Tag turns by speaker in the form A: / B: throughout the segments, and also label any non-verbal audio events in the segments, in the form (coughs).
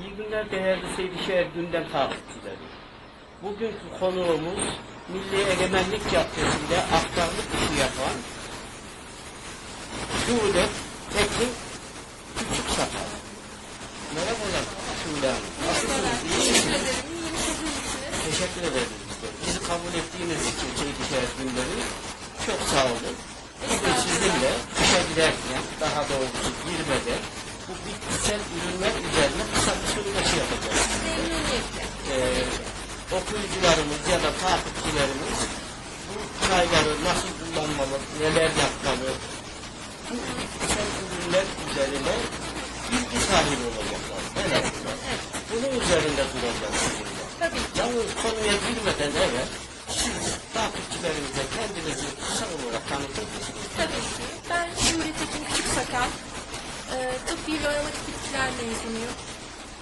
A: İyi günler değerli Seydişehir gündem takipçileri. Bugünkü konuğumuz Milli Egemenlik Caddesi'nde aktarlık işi yapan Şule Tekin Küçük Sakal. Merhabalar Şule Hanım. Nasılsınız? İyi misiniz? Teşekkür ederim. Bizi kabul ettiğiniz için Seydişehir gündemi çok sağ olun. Bugün sizinle işe girerken, daha doğrusu girmeden bu bitkisel ürünler söyleşi yapacağız. Ee, okuyucularımız ya da takipçilerimiz bu çayları nasıl kullanmalı, neler yapmalı, bu bitkisel ürünler üzerine bilgi sahibi olacaklar. En azından. Bunun üzerinde duracağız sizinle. Yalnız konuya girmeden evvel siz takipçilerimize kendinizi kısa olarak tanıtır mısınız?
B: Tabii ki. Ben Şule Tekin Küçük Sakal. E, tıbbi ve aromatik bitkiler mezunuyum.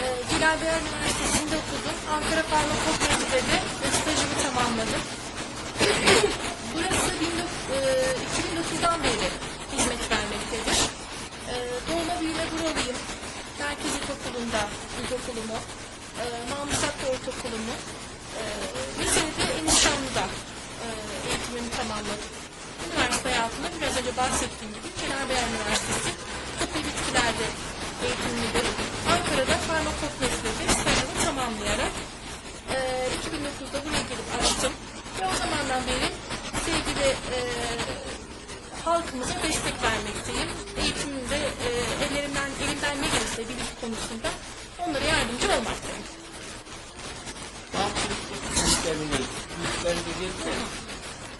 B: E, Celal Bayar Üniversitesi'nde okudum. Ankara Farmakopya'da de stajımı tamamladım. (coughs) Burası 19, e, 2009'dan beri hizmet vermektedir. E, doğma büyüme buralıyım. Merkez İlkokulu'nda ilkokulumu, e, Mahmut Hakkı Ortaokulumu, lisede Enişanlı'da eğitimimi tamamladım. Üniversite hayatında biraz önce bahsettiğim gibi Kenarbeyer Üniversitesi Tıbbi Bitkilerde eğitimimi verip Ankara'da farmakopyasıda stajımı tamamlayarak e, 2009'da buraya gelip açtım. Ve o zamandan beri sevgili e, halkımıza destek vermekteyim. Eğitimde e, ellerimden, elimden ne gelirse bilgi konusunda onlara yardımcı olmaktayım.
A: Bağımsızlık sistemini güçlendirirken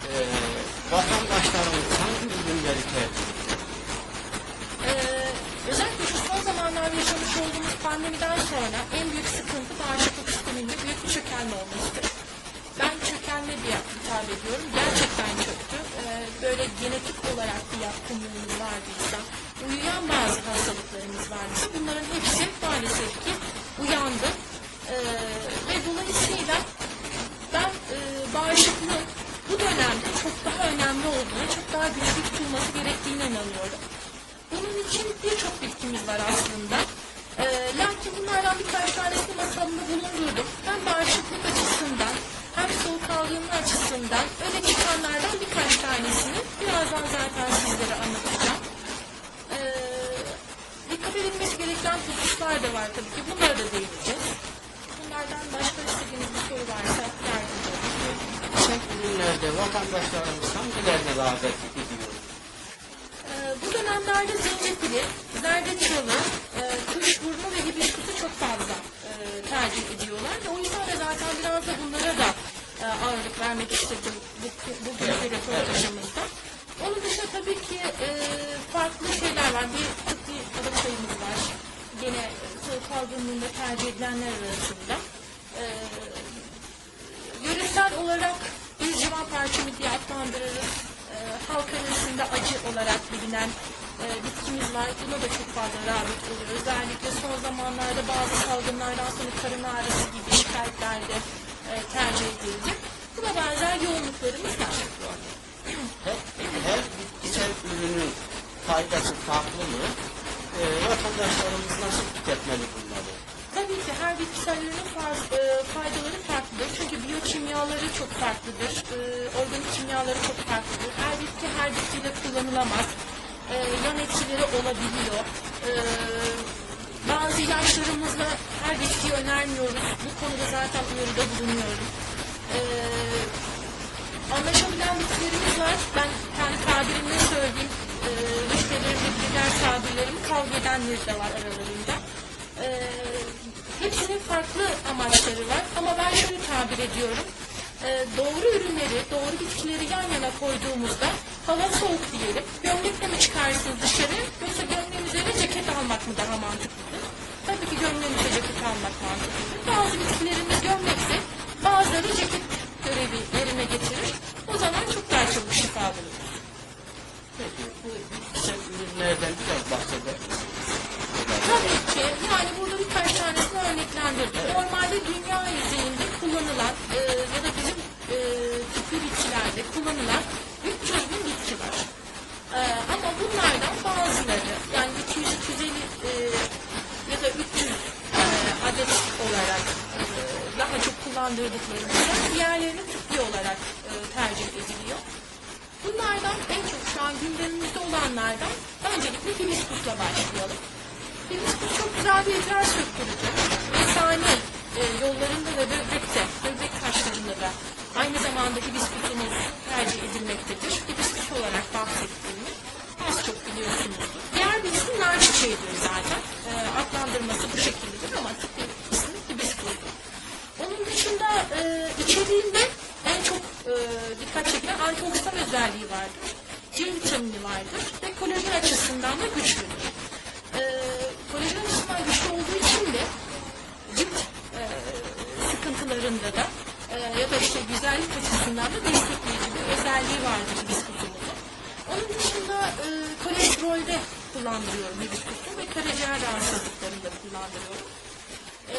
A: e, vatandaşlarımız hangi ürünleri tercih ediyor?
B: Ee, özellikle şu son zamanlarda yaşamış olduğumuz pandemiden sonra en büyük sıkıntı bağışıklık sisteminde büyük bir çökelme olmuştur. Ben çökelme diye hitap ediyorum. Gerçekten çöktü. Ee, böyle genetik olarak bir yatkınlığımız vardıysa, uyuyan bazı hastalıklarımız vardıysa bunların hepsi maalesef ki uyandı. Ee, ve dolayısıyla ben e, bağışıklığın bu dönemde çok daha önemli olduğunu, çok daha güçlü tutulması gerektiğine inanıyorum. Bunun için birçok bitkimiz var aslında. Lakin bunlardan birkaç tanesini masamda bulundurdum. Hem bağışıklık açısından hem soğuk algınlığı açısından öne çıkanlardan birkaç tanesini birazdan zaten sizlere anlatacağım. Ee, dikkat edilmesi gereken hususlar da var tabii ki. Bunlara da değineceğiz. Bunlardan başka istediğiniz bir soru varsa yardımcı olun.
A: Sen ürünlerde vatandaşlarımız hangilerine rağbet ediyor?
B: Ee, bu dönemlerde zencefili, zerdeçalı, e, kuşburnu ve hibiskusu çok fazla e, tercih ediyorlar. O yüzden de zaten biraz da bunlara da e, ağırlık vermek istedim bu, bu bugünkü röportajımızda. Onun dışında tabii ki e, farklı şeyler var. Bir tıbbi adım sayımız var. Gene soğuk algınlığında tercih edilenler arasında. E, yöresel olarak biz civan parçamı diye adlandırırız. Halk arasında acı olarak bilinen e, bitkimiz var. Buna da çok fazla rağbet oluyor. Özellikle son zamanlarda bazı salgınlardan sonra karın ağrısı gibi şikayetlerde e, tercih edildi. Buna benzer yoğunluklarımız var.
A: Her, her bitkisel ürünün faydası farklı mı? E, vatandaşlarımız nasıl tüketmeli bunları?
B: Tabii ki her bitkisel ürünün faz- e, faydaları farklıdır. Çünkü biyokimyaları çok farklıdır. E, organik kimyaları çok farklıdır. Her bitki her bitkiyle kullanılamaz. E, yan etkileri olabiliyor. E, bazı ilaçlarımızla her bitkiyi önermiyoruz. Bu konuda zaten uyarıda bulunuyorum. E, anlaşabilen bitkilerimiz var. Ben kendi tabirimle söyleyeyim. E, müşterilerimle birbirler tabirlerimi kavga edenleri de var aralarında. E, hepsinin farklı amaçları var. Ama ben şöyle tabir ediyorum. E, doğru ürünleri, doğru bitkileri yan yana koyduğumuzda hava soğuk diyelim. Gömlekle mi çıkarsınız dışarı yoksa gömleğin üzerine ceket almak mı daha mantıklıdır? Tabii ki gömleğimize ceket almak mantıklıdır. Bazı bitkilerimiz gömlekse bazıları ceket görevi yerine getirir. O zaman çok daha çabuk şifa bulur.
A: Peki bu bitkisel ürünlerden biraz bahsedelim.
B: Tabii ki yani burada birkaç tanesini örneklendirdim. Normalde dünya yüzeyinde kullanılan e, ya da bizim e, tıbbi bitkilerde kullanılan 300 bin bitki var. E, ama bunlardan bazıları yani 200-250 e, ya da 300 e, adlandırdıklarımızda diğerlerini tıbbi olarak e, tercih ediliyor. Bunlardan en çok şu an gündemimizde olanlardan öncelikle hibiskusla başlayalım. Hibiskus çok güzel bir idrar söktürücü. Mesane e, yollarında ve böbrekte, böbrek taşlarında da aynı zamanda hibiskusumuz tercih edilmektedir. Hibiskus olarak bahsettiğimiz az çok biliyorsunuzdur. Diğer bir isim nar çiçeğidir zaten. E, adlandırması bu şekildedir ama tıbbi ismi hibiskustur. Onun dışında e, içeriğinde en çok e, dikkat çeken antioksidan özelliği vardır. C vitamini vardır ve kolajen açısından da güçlüdür. E, kolajen açısından güçlü olduğu için de cilt e, sıkıntılarında da e, ya da işte güzellik açısından da destekleyici bir özelliği vardır hibiskusumuzun. Onun dışında e, kolesterolde kullandırıyorum hibiskusu ve karaciğer rahatsızlıklarında kullandırıyorum. E,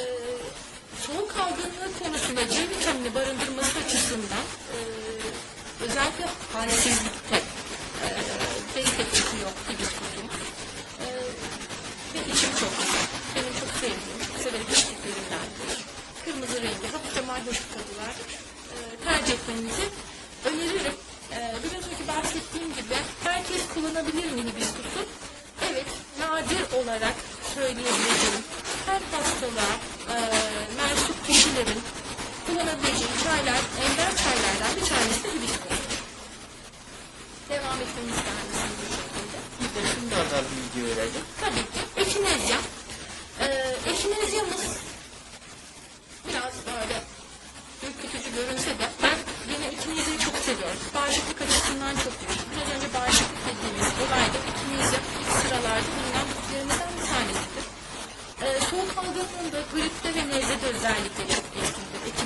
B: soğuk algınlığı konusunda C vitamini barındırması açısından e, özellikle halsizlikte e, destek çıkıyor hibiskusumuz. E, ve içim çok güzel. Benim çok sevdiğim, çok severek içtiklerimdendir. Kırmızı rengi, hafifçe mayhoş var. E, tercih etmenizi öneririm. E, biraz önce bahsettiğim gibi herkes kullanabilir mi hibiskusu? Evet, nadir olarak söyleyebileceğim her hastalığa e, mensup kişilerin kullanabileceği çaylar, ender çaylardan bir tanesi hibiskus. Devam etmemiz lazım bu şekilde.
A: Bir de şunlardan bilgi verelim.
B: Tabii ki. Ekinezya. Ee, ekinezyamız biraz böyle ürkütücü görünse de ben yine ekinezyayı çok seviyorum. Bağışıklık açısından çok iyi. Biraz önce bağışıklık dediğimiz olayda ekinezya ilk sıralarda bulunan bitkilerimizden bir tanesidir. Ee, soğuk algınlığında, gripte ve nezlede özellikle çok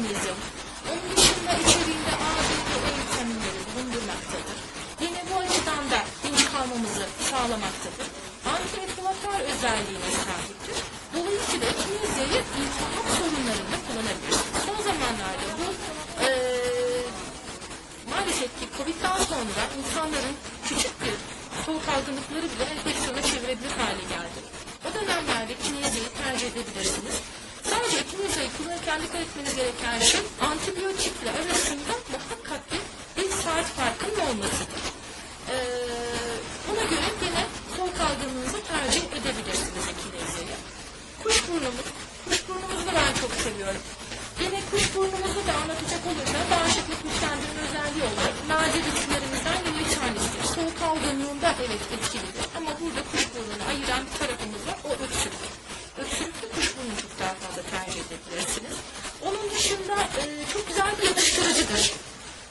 B: ekinezyamız. Onun dışında içeriğinde A, B ve E vitaminleri bulundurmaktadır. Yine bu açıdan da dinç kalmamızı sağlamaktadır. Antiinflamatuar özelliğine sahiptir. Dolayısıyla ekinezyayı iltihap sorunlarında kullanabiliriz. Son zamanlarda bu eee maalesef ki Covid'den sonra insanların küçük bir soğuk algınlıkları bile enfeksiyona çevirebilir hale geldi. O dönemlerde kinezyayı tercih edebilirsiniz. Sadece kinezyayı kullanırken dikkat etmeniz gereken şey antibiyotikle arasında muhakkak bir, bir saat farkının olmasıdır. Ee, buna göre yine soğuk algınlığınızı tercih edebilirsiniz kinezyayı. Kuşburnumuz, kuşburnumuzu da ben çok seviyorum. Yine kuşburnumuzu da anlatacak olursa bağışıklık güçlendirme özelliği olarak nadir bitkilerimizden yine bir tanesidir. Soğuk algınlığında evet etkilidir ama burada kuşburnunu ayıran bir tarafımız var o öksürük. Öksürükte kuşburnunu çok daha fazla tercih edebilirsiniz. Onun dışında e, bir yatıştırıcıdır.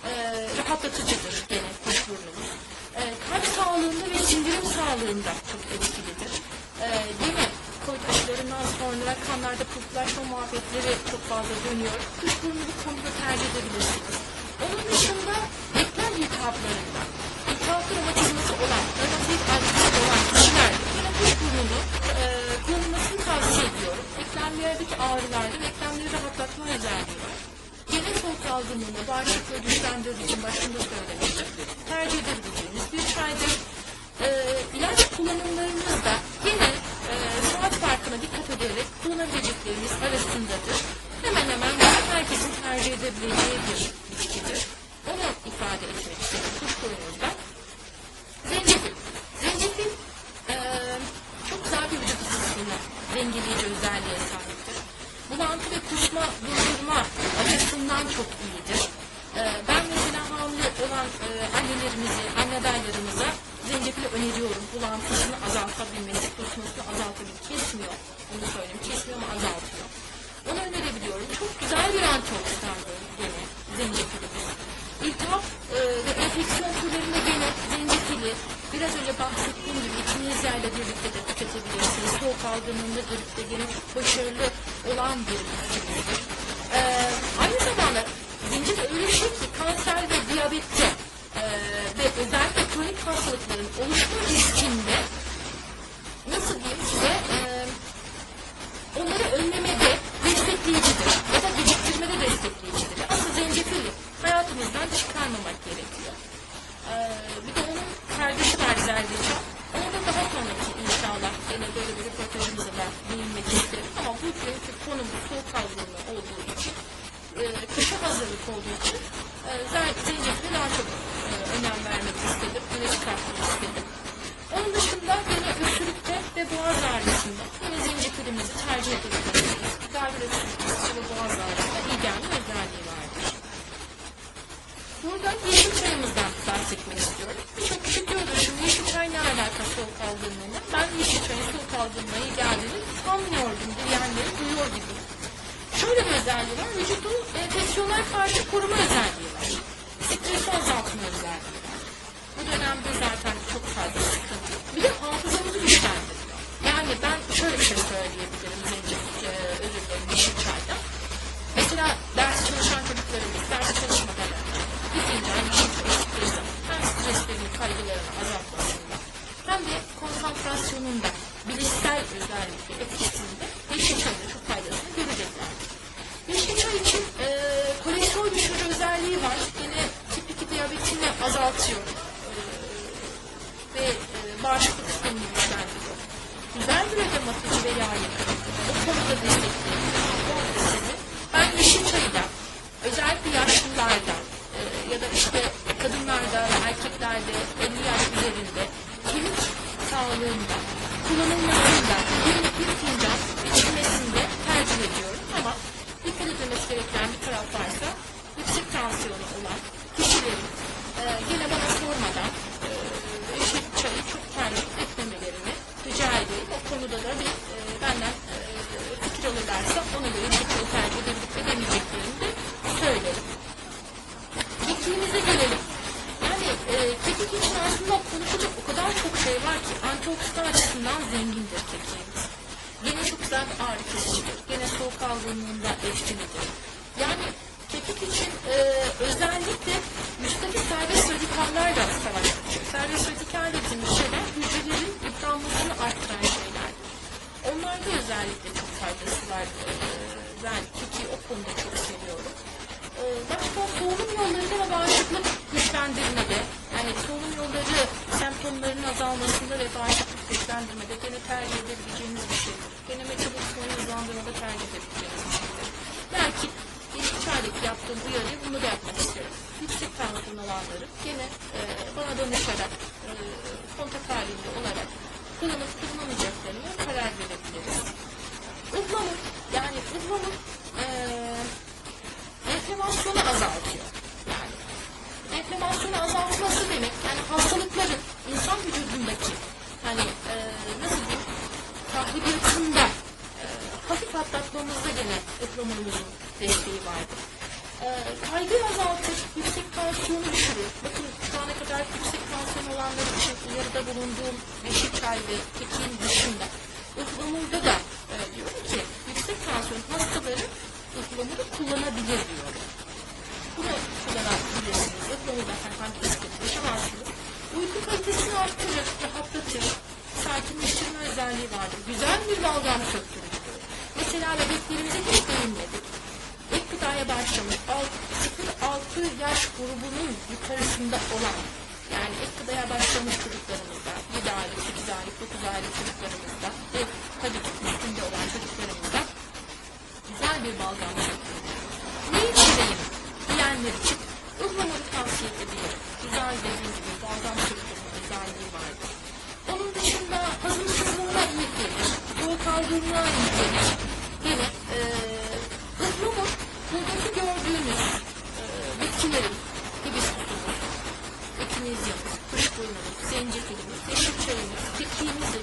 B: E, rahatlatıcıdır gene kuşburnumuz. E, kalp sağlığında ve sindirim sağlığında çok etkilidir. E, yine Covid aşılarından sonra kanlarda pıhtılaşma muhabbetleri çok fazla dönüyor. Kuşburnu bu konuda tercih edebilirsiniz. Onun dışında eklem iltihaplarında, iltihaplı romatizması olan, romatizm artritis olan kişiler yine kuşburnunu e, kullanılmasını tavsiye ediyorum. Eklemlerdeki ağrılarda eklemleri rahatlatma özelliği var. Soğuk algınlığında bağışıklığı güçlendirdiği için başında söylemiştim. Tercih edebileceğiniz bir çaydır. E, ilaç kullanımlarınızda yine e, saat farkına dikkat ederek kullanabileceklerimiz arasındadır. Hemen hemen herkesin tercih edebileceği bir bitkidir. Onu ifade etmek istedim kuşburunuzda. Zencefil. Zencefil e, çok güzel bir vücut ısısını dengeleyici özelliğe sahiptir. Bulantı ve kusma durdurma açısından çok iyidir. E, ben mesela hamile olan e, annelerimize, anne adaylarımıza zencefili öneriyorum. Bulantısını azaltabilmesi, kusmasını azaltabilir. Kesmiyor. Onu söyleyeyim. Kesmiyor ama azaltıyor. Onu önerebiliyorum. Çok güzel bir antioksidandır gene zencefilimiz. İltihap e, ve enfeksiyon türlerinde gene zencefili biraz önce bahsettiğim gibi ikinizlerle birlikte de tüketebilirsiniz. Soğuk algınlığında gripte gene çok başarılı olan bir bitkimizdir. E, aynı zamanda zencefil öyle bir şey ki kanser ve diyabette e, ve özellikle kronik hastalıkların oluşma riskinde nasıl diyeyim size e, onları önlemede destekleyicidir ya da geciktirmede destekleyicidir. Aslında zencefili hayatımızdan çıkarmamak gerekiyor. E, bir de onun kardeşi var zerdeçal. Onu da daha sonraki inşallah yine böyle bir röportajımızda da değinmek isterim. Ama bu günkü konumuz soğuk algınlığı olduğu için e, kışa hazırlık olduğu için e, zen- zencefile daha çok e, önem vermek istedim. Öne çıkartmak istedim. Onun dışında yine öksürükte ve boğaz ağrısında yine zencefilimizi tercih edebiliriz. Galiba öksürük ve boğaz ağrısında iyi gelme özelliği vardır. Burada yeşil çayımızdan bahsetmek istiyorum. Birçok kişi diyordur şimdi yeşil çay ne alakası soğuk algınlığına? Ben yeşil çayın soğuk algınlığa iyi geldiğini sanmıyordum diyenleri duyuyor gibi. Şöyle bir özelliği var. Vücudun enfeksiyonlara karşı koruma özelliği var. Stresi azaltma özelliği var. Bu dönemde zaten çok fazla sıkıntı. Bir de hafızamızı güçlendiriyor. Yani ben şöyle bir şey söyleyebilirim zencefil, e, özür dilerim yeşil çayda. Mesela ders çalışan çocuklarımız ders çalışmadan önce bir fincan yeşil çay içtikleri hem streslerini, kaygılarını azaltmasında hem de konsantrasyonunda bilişsel özellikle etkisinde antioksidan açısından zengindir kekiğimiz. Gene çok güzel bir ağrı kesicidir. Gene soğuk algınlığında etkilidir. Yani kekik için e, özellikle vücuttaki serbest radikallarla savaş açıyor. Serbest radikal dediğimiz şeyler hücrelerin yıpranmasını arttıran şeylerdir. Onlarda özellikle çok faydası var. E, ben kekiği o konuda çok seviyorum. E, başka solunum yollarında ve bağışıklık güçlendirmede, yani solunum yolları semptomlarının azalmasında ve güçlendirmede gene tercih edebileceğimiz bir şeydir. Gene metabolizmayı hızlandırmada tercih edebileceğimiz bir şeydir. Belki yeşil çaydaki yaptığım uyarıyı bunu da yapmak istiyorum. Yüksek tansiyon olanları gene e, bana danışarak, e, kontak halinde olarak kullanıp kullanmayacaklarına karar verebiliriz. Ihlamur, yani ıhlamur e, enflamasyonu azaltıyor. Yani enflamasyonu azaltması demek yani hastalıkların insan vücudundaki hani e, nasıl diyeyim tahribiyatında e, hafif atlatmamızda gene ıhlamurumuzun desteği vardır. E, kaygıyı azaltır, yüksek tansiyonu düşürür. Bakın şu ana kadar yüksek tansiyon olanlar için uyarıda bulunduğum yeşil çay ve kekiğin dışında ıhlamurda da e, diyorum ki yüksek tansiyon hastaları ıhlamuru kullanabilir diyorum. Bunu kullanabilirsiniz. Herhangi bir sıkıntı yaşamazsınız. Uyku kalitesini arttırır, rahatlatır. Sakinleştirme özelliği vardır. Güzel bir balgam söktürür. Mesela bebeklerimize hiç değinmedik. İlk gıdaya başlamış 0-6 yaş grubunun yukarısında olan yani ilk gıdaya başlamış çocuklarımızda 7 aylık, 8 aylık, 9 aylık çocuklarımızda ve tabii ki üstünde olan çocuklarımızda güzel bir balgam diyenler için ıhlamuru tavsiye edebilirim. Güzel dediğim gibi balgam söktürme özelliği vardır. Onun dışında hazımsızlığına iyi gelir. Soğuk algınlığa iyi gelir. Yine e, ıhlamur buradaki gördüğünüz e, bitkilerin hibiskusumuz, ekinezyamız, kuşburnumuz, zencefilimiz, yeşil çayımız, kekiğimizle